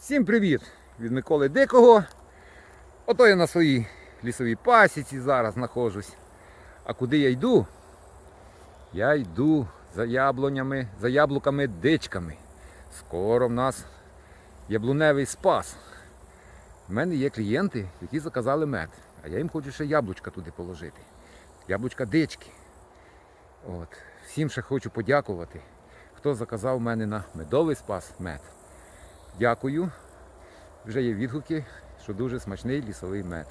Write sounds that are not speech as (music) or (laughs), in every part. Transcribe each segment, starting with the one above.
Всім привіт від Миколи Дикого. Ото я на своїй лісовій пасіці зараз знаходжусь. А куди я йду? Я йду за яблунями, за яблуками дичками. Скоро в нас яблуневий спас. У мене є клієнти, які заказали мед, а я їм хочу ще яблучка туди положити. Яблучка дички. От. Всім ще хочу подякувати, хто заказав мене на медовий спас мед. Дякую. Вже є відгуки, що дуже смачний лісовий мед.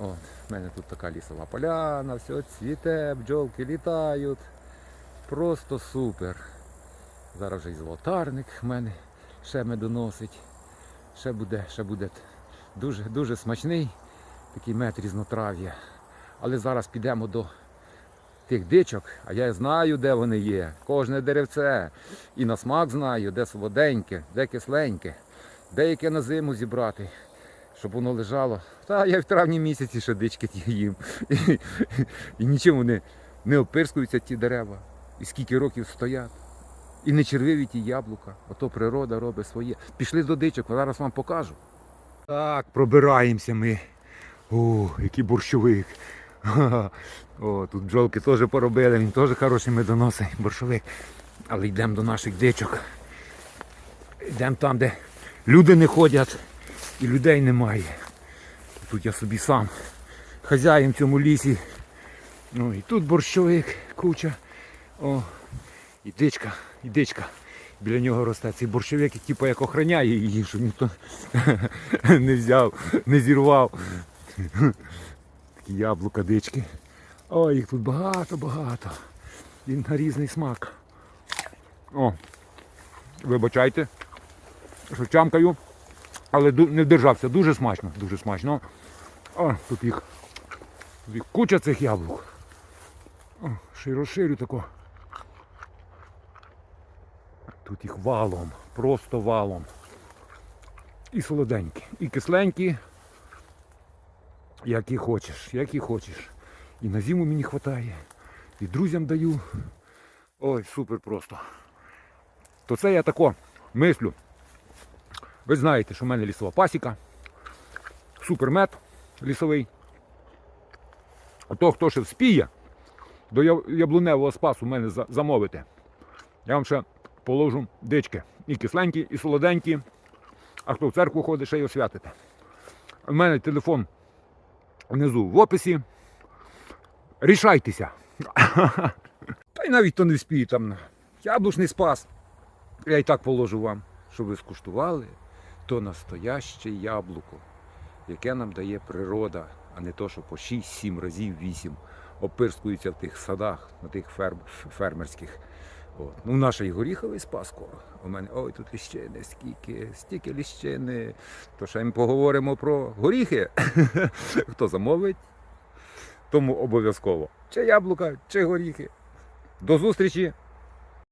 От, в мене тут така лісова поляна, все цвіте, бджолки літають. Просто супер. Зараз вже і золотарник в мене ще медоносить. Ще буде, ще буде дуже, дуже смачний такий мед різнотрав'я. Але зараз підемо до тих дичок, а я знаю, де вони є. Кожне деревце. І на смак знаю, де солоденьке, де кисленьке, де яке на зиму зібрати, щоб воно лежало. Та я в травні місяці ще дички ті їм. І, і нічим вони не опирскуються ті дерева. І скільки років стоять. І не червиві ті яблука. Ото природа робить своє. Пішли до дичок, зараз вам покажу. Так, пробираємося ми. О, який борщовик. О, тут бджолки теж поробили, він теж хороший медоносить, борщовик. Але йдемо до наших дичок. Йдемо там, де люди не ходять і людей немає. Тут я собі сам хазяїн в цьому лісі. Ну і тут борщовик, куча. О, і дичка, і дичка. Біля нього росте цей борщовик, типу, як охороняє її, щоб ніхто (laughs) не взяв, не зірвав. Такі яблука, дички. Ой, їх тут багато-багато. Він на різний смак. О, вибачайте, що чамкаю, але не вдержався. Дуже смачно, дуже смачно. О, тут їх, тут їх куча цих яблук. О, ще й розширю тако. Тут їх валом, просто валом. І солоденькі, і кисленькі, які хочеш, які хочеш. І на зиму мені вистачає, і друзям даю. Ой, супер просто. То це я тако мислю. Ви знаєте, що в мене лісова пасіка. Супермед лісовий. То, хто ще вспіє до яблуневого спасу мене за- замовити. Я вам ще положу дички. І кисленькі, і солоденькі. А хто в церкву ходить, ще й освятите. У мене телефон внизу в описі. Рішайтеся. (laughs) Та й навіть хто не вспіє там яблучний спас. Я і так положу вам, щоб ви скуштували то настояще яблуко, яке нам дає природа, а не то, що по 6-7 разів 8 опирскується в тих садах, на тих ферм, фермерських. От. Ну, наш горіховий спас скоро. У мене ой, тут ліщини, скільки, стільки ліщини. То ще ми поговоримо про горіхи. (laughs) Хто замовить, тому обов'язково. Чи яблука, чи горіхи. До зустрічі